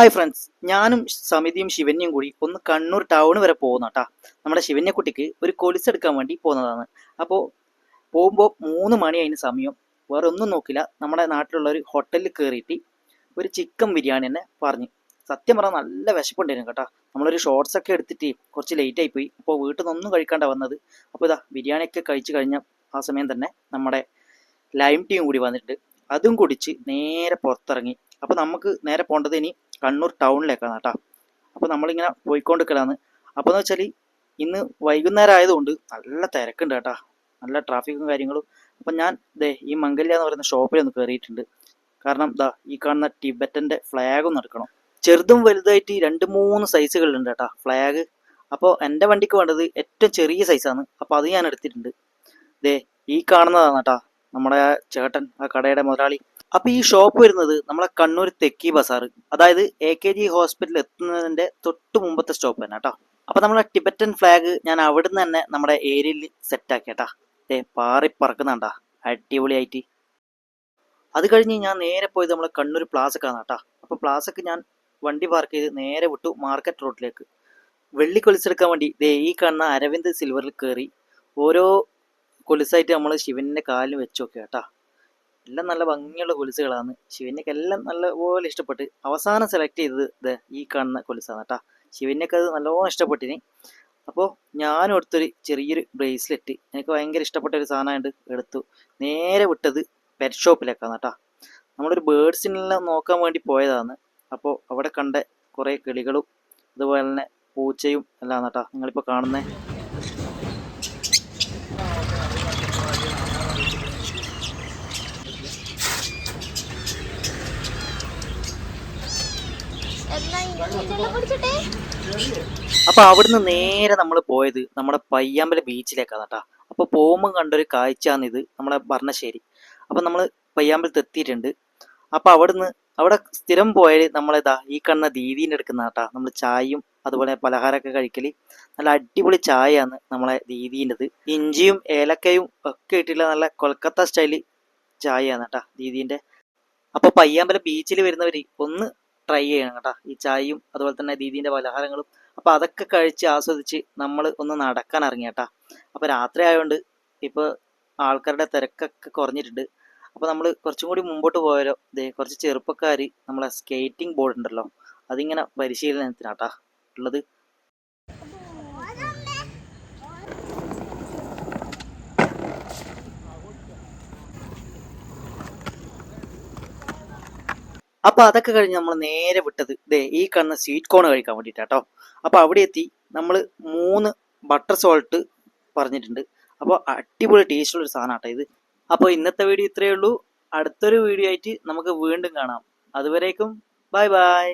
Hi friends ഞാനും സമിതിയും ശിവന്യും കൂടി ഒന്ന് കണ്ണൂർ ടൗൺ വരെ പോകുന്ന കേട്ടാ നമ്മുടെ ശിവന്യക്കുട്ടിക്ക് ഒരു കൊലുസ് എടുക്കാൻ വേണ്ടി പോകുന്നതാണ്. അപ്പോൾ പോകുമ്പോൾ മൂന്ന് മണി അതിന് സമയം വേറെ ഒന്നും നോക്കില്ല. നമ്മുടെ നാട്ടിലുള്ള ഒരു ഹോട്ടലിൽ കയറിയിട്ട് ഒരു ചിക്കൻ ബിരിയാണി തന്നെ പറഞ്ഞു. സത്യം പറഞ്ഞാൽ നല്ല വിശപ്പുണ്ടായിരുന്നു കേട്ടോ. നമ്മളൊരു ഷോർട്സ് ഒക്കെ എടുത്തിട്ട് കുറച്ച് ലേറ്റ് ആയിപ്പോയി പോയി. അപ്പോൾ വീട്ടിൽ നിന്നൊന്നും കഴിക്കാണ്ട വന്നത്. അപ്പോൾ ഇതാ ബിരിയാണിയൊക്കെ കഴിച്ചു കഴിഞ്ഞ ആ സമയം തന്നെ നമ്മുടെ ലൈം ടീം കൂടി വന്നിട്ടുണ്ട്. അതും കുടിച്ച് നേരെ പുറത്തിറങ്ങി. അപ്പോൾ നമുക്ക് നേരെ പോകേണ്ടത് ഇനി കണ്ണൂർ ടൗണിലേക്കാണ് കേട്ടോ. അപ്പോൾ നമ്മളിങ്ങനെ പോയിക്കൊണ്ടിരിക്കലാണ്. അപ്പോൾ എന്ന് വെച്ചാൽ ഇന്ന് വൈകുന്നേരം ആയതുകൊണ്ട് നല്ല തിരക്കുണ്ട് കേട്ടോ. നല്ല ട്രാഫിക്കും കാര്യങ്ങളും. അപ്പം ഞാൻ ദേ ഈ മംഗല്യ എന്ന് പറയുന്ന ഷോപ്പിൽ ഒന്ന് കയറിയിട്ടുണ്ട് കാരണം ദാ ഈ കാണുന്ന ടിബറ്റന്റെ ഫ്ലാഗും നടക്കണം ചെറുതും വലുതായിട്ട് രണ്ട് മൂന്ന് സൈസുകളുണ്ട് കേട്ടോ ഫ്ലാഗ് അപ്പോൾ എന്റെ വണ്ടിക്ക് വേണ്ടത് ഏറ്റവും ചെറിയ സൈസാണ് അപ്പോൾ അത് ഞാൻ എടുത്തിട്ടുണ്ട്. ദേ ഈ കാണുന്നതാണ് കേട്ടോ. നമ്മുടെ ചേട്ടൻ ആ കടയുടെ മുതലാളി. അപ്പൊ ഈ ഷോപ്പ് വരുന്നത് നമ്മളെ കണ്ണൂർ തെക്കി ബസാർ അതായത് എ കെ ജി ഹോസ്പിറ്റൽ എത്തുന്നതിന്റെ തൊട്ട് മുമ്പത്തെ സ്റ്റോപ്പ് തന്നെ കേട്ടോ അപ്പൊ നമ്മളെ ടിബറ്റൻ ഫ്ലാഗ് ഞാൻ അവിടുന്ന് തന്നെ നമ്മുടെ ഏരിയയിൽ സെറ്റ് ആക്കി കേട്ടാ ഏ പാറി പറക്കുന്നുണ്ടാ അടിപൊളിയായിട്ട്. അത് കഴിഞ്ഞ് ഞാൻ നേരെ പോയത് നമ്മളെ കണ്ണൂർ പ്ലാസക്കാണ് കേട്ടാ അപ്പൊ പ്ലാസക്ക് ഞാൻ വണ്ടി പാർക്ക് ചെയ്ത് നേരെ വിട്ടു മാർക്കറ്റ് റോഡിലേക്ക് വെള്ളി കൊലിച്ചെടുക്കാൻ വേണ്ടി ദേ ഈ കാണുന്ന അരവിന്ദ് സിൽവറിൽ കയറി ഓരോ കൊലുസായിട്ട് നമ്മൾ ശിവന്റെ കാലിൽ വെച്ച് നോക്കുക കേട്ടാ. എല്ലാം നല്ല ഭംഗിയുള്ള കൊലുസുകളാണ്. ശിവനൊക്കെ എല്ലാം നല്ല പോലെ ഇഷ്ടപ്പെട്ട് അവസാനം സെലക്ട് ചെയ്തത് ഇത് ഈ കാണുന്ന കൊലുസാണ് കേട്ടോ. ശിവനൊക്കെ അത് നല്ലോണം ഇഷ്ടപ്പെട്ടിന്. അപ്പോൾ ഞാനും എടുത്തൊരു ചെറിയൊരു ബ്രേസ്ലെറ്റ് എനിക്ക് ഭയങ്കര ഇഷ്ടപ്പെട്ട ഒരു സാധനമായിട്ട് എടുത്തു. നേരെ വിട്ടത് പെറ്റ് ഷോപ്പിലേക്കാണ് കേട്ടാ. നമ്മളൊരു ബേഡ്സിനെല്ലാം നോക്കാൻ വേണ്ടി പോയതാണ്. അപ്പോൾ അവിടെ കണ്ട കുറേ കിളികളും അതുപോലെ തന്നെ പൂച്ചയും എല്ലാം കേട്ടാ നിങ്ങളിപ്പോൾ കാണുന്നത് അപ്പൊ അവിടുന്ന് നേരെ നമ്മൾ പോയത് നമ്മുടെ പയ്യാമ്പല ബീച്ചിലേക്കാണ് കേട്ടോ. അപ്പൊ പോകുമ്പോൾ കണ്ടൊരു കാഴ്ചയാണിത് നമ്മളെ ഭരണശ്ശേരി. അപ്പൊ നമ്മൾ പയ്യാമ്പലത്ത് എത്തിയിട്ടുണ്ട്. അപ്പൊ അവിടുന്ന് അവിടെ സ്ഥിരം പോയാൽ നമ്മളിതാ ഈ കണ്ണ ദീദീന്റെ എടുക്കുന്ന കേട്ടാ. നമ്മൾ ചായയും അതുപോലെ പലഹാരമൊക്കെ കഴിക്കൽ. നല്ല അടിപൊളി ചായയാണ് നമ്മളെ ദീദീന്റെത്. ഇഞ്ചിയും ഏലക്കയും ഒക്കെ ഇട്ടില്ല നല്ല കൊൽക്കത്ത സ്റ്റൈൽ ചായയാണ് കേട്ടാ ദീദീന്റെ. അപ്പൊ പയ്യാമ്പല ബീച്ചിൽ വരുന്നവര് ഒന്ന് ട്രൈ ചെയ്യണം കേട്ടോ. ഈ ചായയും അതുപോലെ തന്നെ ദീദീന്റെ പലഹാരങ്ങളും. അപ്പോൾ അതൊക്കെ കഴിച്ച് ആസ്വദിച്ച് നമ്മൾ ഒന്ന് നടക്കാൻ ഇറങ്ങി കേട്ടോ. അപ്പോൾ രാത്രി ആയതുകൊണ്ട് ഇപ്പോൾ ആൾക്കാരുടെ തിരക്കൊക്കെ കുറഞ്ഞിട്ടുണ്ട്. അപ്പോൾ നമ്മൾ കുറച്ചും കൂടി മുമ്പോട്ട് പോയാലോ? ദേ കുറച്ച് ചെറുപ്പക്കാർ നമ്മളെ സ്കേറ്റിംഗ് ബോർഡ് ഉണ്ടല്ലോ. അതിങ്ങനെ പരിശീലനത്തിനാട്ടാ ഉള്ളത്. അപ്പൊ അതൊക്കെ കഴിഞ്ഞ് നമ്മൾ നേരെ വിട്ടത് ദേ ഈ കാണുന്ന സ്വീറ്റ് കോൺ കഴിക്കാൻ വേണ്ടിയിട്ടാട്ടോ അപ്പൊ അവിടെ എത്തി നമ്മൾ മൂന്ന് ബട്ടർ സോൾട്ട് പറഞ്ഞിട്ടുണ്ട്. അപ്പോൾ അടിപൊളി ടേസ്റ്റുള്ള ഒരു സാധനം ആട്ടോ ഇത്. അപ്പോൾ ഇന്നത്തെ വീഡിയോ ഇത്രയേ ഉള്ളൂ. അടുത്തൊരു വീഡിയോ ആയിട്ട് നമുക്ക് വീണ്ടും കാണാം. അതുവരേക്കും ബൈ ബൈ